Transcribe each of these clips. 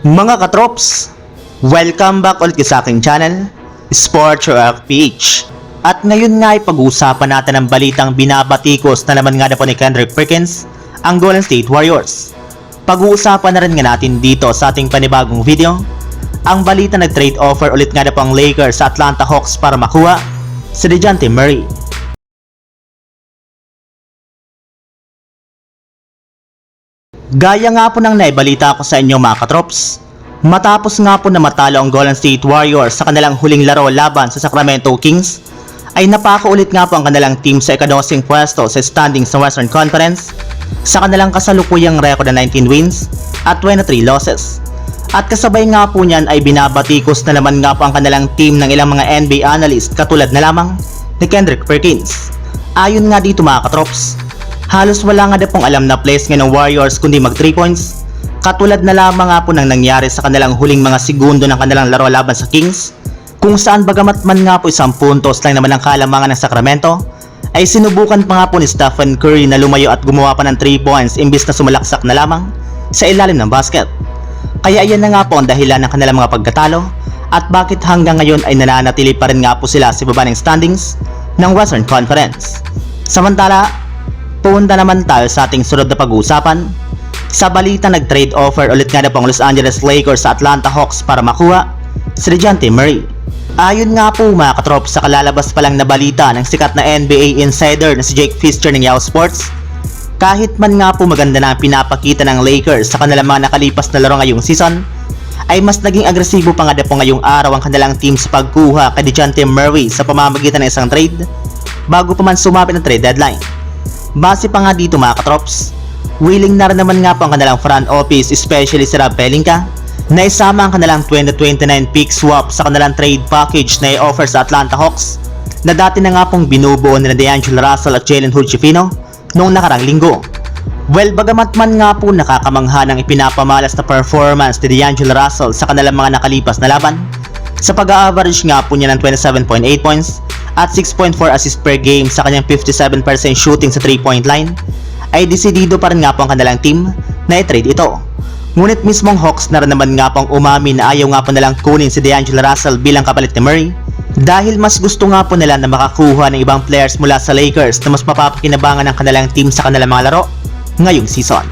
Mga katrops, welcome back ulit sa aking channel, Sports Rock PH. At ngayon nga ay pag-uusapan natin ang balitang binabatikos na naman nga na po ni Kendrick Perkins, ang Golden State Warriors. Pag-uusapan na rin nga natin dito sa ating panibagong video, ang balita nag-trade offer ulit nga na po ang Lakers sa Atlanta Hawks para makuha si DeJounte Murray. Gaya nga po ng naibalita ko sa inyo mga katrops, matapos nga po na matalo ang Golden State Warriors sa kanilang huling laro laban sa Sacramento Kings, ay napakaulit nga po ang kanilang team sa ikadosing pwesto sa standing sa Western Conference sa kanilang kasalukuyang record na 19 wins at 23 losses. At kasabay nga po niyan ay binabatikos na naman nga po ang kanilang team ng ilang mga NBA analyst katulad na lamang ni Kendrick Perkins. Ayon nga dito mga katrops, halos wala nga na pong alam na plays nga ng Warriors kundi mag 3 points. Katulad na lamang nga po nang nangyari sa kanilang huling mga segundo ng kanilang laro laban sa Kings, kung saan bagamat man nga po isang puntos lang naman ang kalamangan ng Sacramento, ay sinubukan pa nga po ni Stephen Curry na lumayo at gumawa pa ng 3 points imbis na sumalaksak na lamang sa ilalim ng basket. Kaya ayan na nga po ang dahilan ng kanilang mga pagkatalo at bakit hanggang ngayon ay nananatili pa rin nga po sila sa baba ng standings ng Western Conference. Samantala, punta naman tayo sa ating sunod na pag-uusapan. Sa balita nag-trade offer ulit nga na po ang Los Angeles Lakers sa Atlanta Hawks para makuha si DeJounte Murray. Ayon nga po mga katrop sa kalalabas pa lang na balita ng sikat na NBA insider na si Jake Fischer ng Yahoo Sports, kahit man nga po maganda na pinapakita ng Lakers sa kanilang mga nakalipas na laro ngayong season, ay mas naging agresibo pa nga po ngayong araw ang kanilang team sa pagkuha kay DeJounte Murray sa pamamagitan ng isang trade bago pa man sumapit ang trade deadline. Base pa nga dito mga katrops, willing na rin naman nga po ang kanilang front office especially si Rob Pelinka na isama ang kanilang 2029 pick swap sa kanilang trade package na i-offer sa Atlanta Hawks na dati na nga pong binubuo ni D'Angelo Russell at Jalen Hood-Schifino noong nakarang linggo. Well, bagamat man nga po nakakamangha ng ipinapamalas na performance ni D'Angelo Russell sa kanilang mga nakalipas na laban, sa pag-average nga po niya ng 27.8 points at 6.4 assists per game sa kanyang 57% shooting sa 3-point line, ay desidido pa rin nga po ang kanilang team na i-trade ito. Ngunit mismong Hawks na rin naman nga pong umamin na ayaw nga po nilang kunin si D'Angelo Russell bilang kapalit ni Murray dahil mas gusto nga po nila na makakuha ng ibang players mula sa Lakers na mas mapapakinabangan ng kanilang team sa kanilang mga laro ngayong season.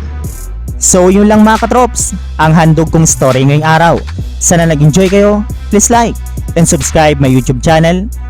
So yun lang mga katrops, ang handog kong story ngayong araw. Sana nag-enjoy kayo, please like and subscribe my YouTube channel,